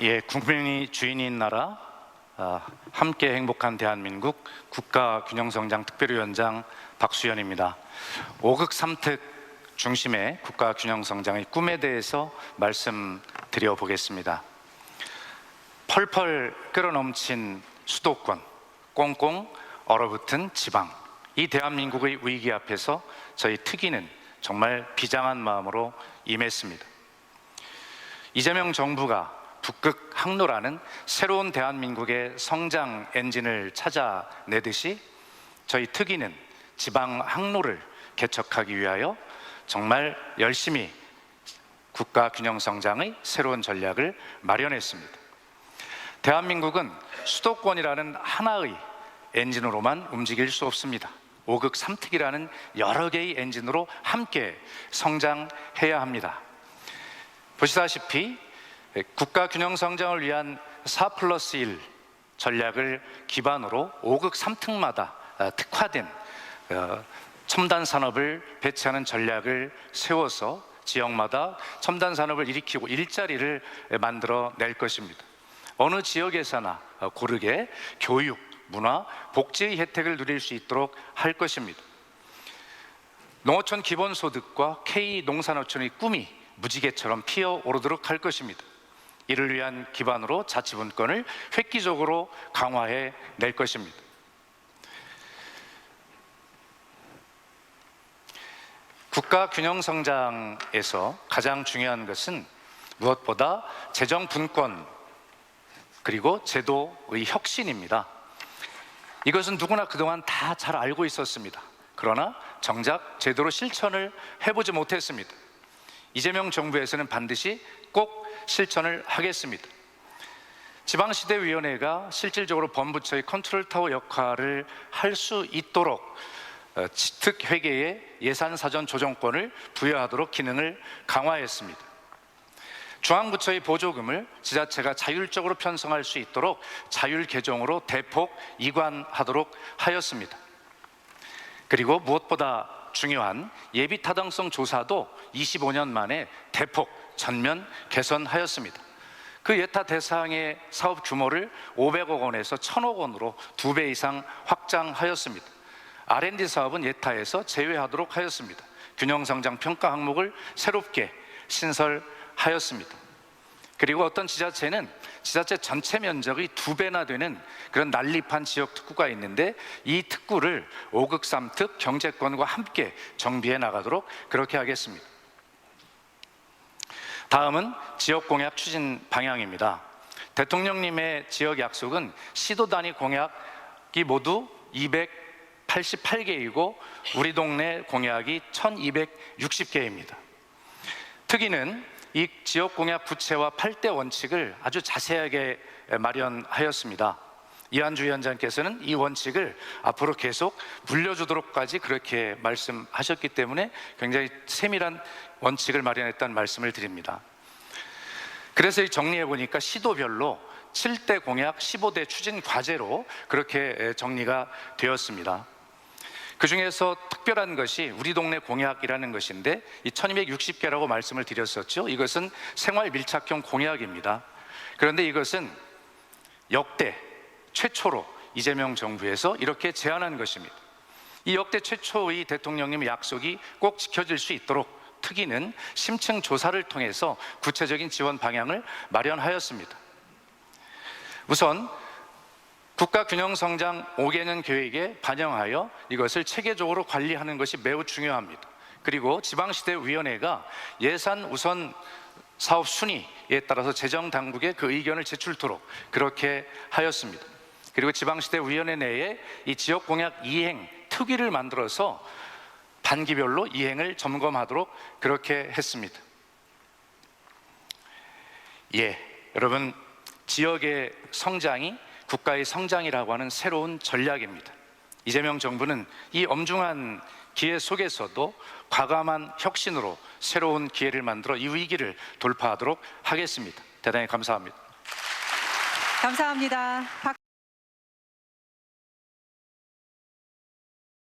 예, 국민이 주인인 나라, 아, 함께 행복한 대한민국 국가균형성장 특별위원장 박수현입니다. 5극 3특 중심의 국가균형성장의 꿈에 대해서 말씀드려 보겠습니다. 펄펄 끓어넘친 수도권, 꽁꽁 얼어붙은 지방, 이 대한민국의 위기 앞에서 저희 특위는 정말 비장한 마음으로 임했습니다. 이재명 정부가 북극 항로라는 새로운 대한민국의 성장 엔진을 찾아내듯이 저희 특위는 지방 항로를 개척하기 위하여 정말 열심히 국가 균형 성장의 새로운 전략을 마련했습니다. 대한민국은 수도권이라는 하나의 엔진으로만 움직일 수 없습니다. 5극 3특이라는 여러 개의 엔진으로 함께 성장해야 합니다. 보시다시피 국가 균형 성장을 위한 4 플러스 1 전략을 기반으로 5극 3특마다 특화된 어, 첨단 산업을 배치하는 전략을 세워서 지역마다 첨단 산업을 일으키고 일자리를 만들어 낼 것입니다. 어느 지역에서나 고르게 교육, 문화, 복지의 혜택을 누릴 수 있도록 할 것입니다. 농어촌 기본소득과 K 농산어촌의 꿈이 무지개처럼 피어오르도록 할 것입니다. 이를 위한 기반으로 자치분권을 획기적으로 강화해 낼 것입니다. 국가 균형 성장에서 가장 중요한 것은 무엇보다 재정 분권 그리고 제도의 혁신입니다. 이것은 누구나 그동안 다 잘 알고 있었습니다. 그러나 정작 제대로 실천을 해보지 못했습니다. 이재명 정부에서는 반드시 꼭 실천을 하겠습니다. 지방시대위원회가 실질적으로 범부처의 컨트롤타워 역할을 할 수 있도록 어, 특회계에 예산사전 조정권을 부여하도록 기능을 강화했습니다. 중앙부처의 보조금을 지자체가 자율적으로 편성할 수 있도록 자율 개정으로 대폭 이관하도록 하였습니다. 그리고 무엇보다 중요한 예비 타당성 조사도 25년 만에 대폭 전면 개선하였습니다. 그 예타 대상의 사업 규모를 500억 원에서 1000억 원으로 두 배 이상 확장하였습니다. R&D 사업은 예타에서 제외하도록 하였습니다. 균형성장 평가 항목을 새롭게 신설하였습니다. 그리고 어떤 지자체는 지자체 전체 면적의 두 배나 되는 그런 난립한 지역 특구가 있는데 이 특구를 5극 3특 경제권과 함께 정비해 나가도록 그렇게 하겠습니다. 다음은 지역 공약 추진 방향입니다. 대통령님의 지역 약속은 시도 단위 공약이 모두 288개이고 우리 동네 공약이 1260개입니다. 특위는 이 지역 공약 부채와 8대 원칙을 아주 자세하게 마련하였습니다. 이한주 위원장께서는 이 원칙을 앞으로 계속 물려주도록까지 그렇게 말씀하셨기 때문에 굉장히 세밀한 원칙을 마련했다는 말씀을 드립니다. 그래서 이 정리해 보니까 시도별로 7대 공약, 15대 추진 과제로 그렇게 정리가 되었습니다. 그 중에서 특별한 것이 우리 동네 공약이라는 것인데 이 1260개라고 말씀을 드렸었죠. 이것은 생활 밀착형 공약입니다. 그런데 이것은 역대 최초로 이재명 정부에서 이렇게 제안한 것입니다. 이 역대 최초의 대통령님의 약속이 꼭 지켜질 수 있도록 특위는 심층 조사를 통해서 구체적인 지원 방향을 마련하였습니다. 우선 국가균형성장 5개년 계획에 반영하여 이것을 체계적으로 관리하는 것이 매우 중요합니다. 그리고 지방시대위원회가 예산 우선 사업 순위에 따라서 재정 당국에 그 의견을 제출토록 그렇게 하였습니다. 그리고 지방시대위원회 내에 이 지역 공약 이행 특위를 만들어서 반기별로 이행을 점검하도록 그렇게 했습니다. 예, 여러분 지역의 성장이 국가의 성장이라고 하는 새로운 전략입니다. 이재명 정부는 이 엄중한 기회 속에서도 과감한 혁신으로 새로운 기회를 만들어 이 위기를 돌파하도록 하겠습니다. 대단히 감사합니다. 감사합니다. 박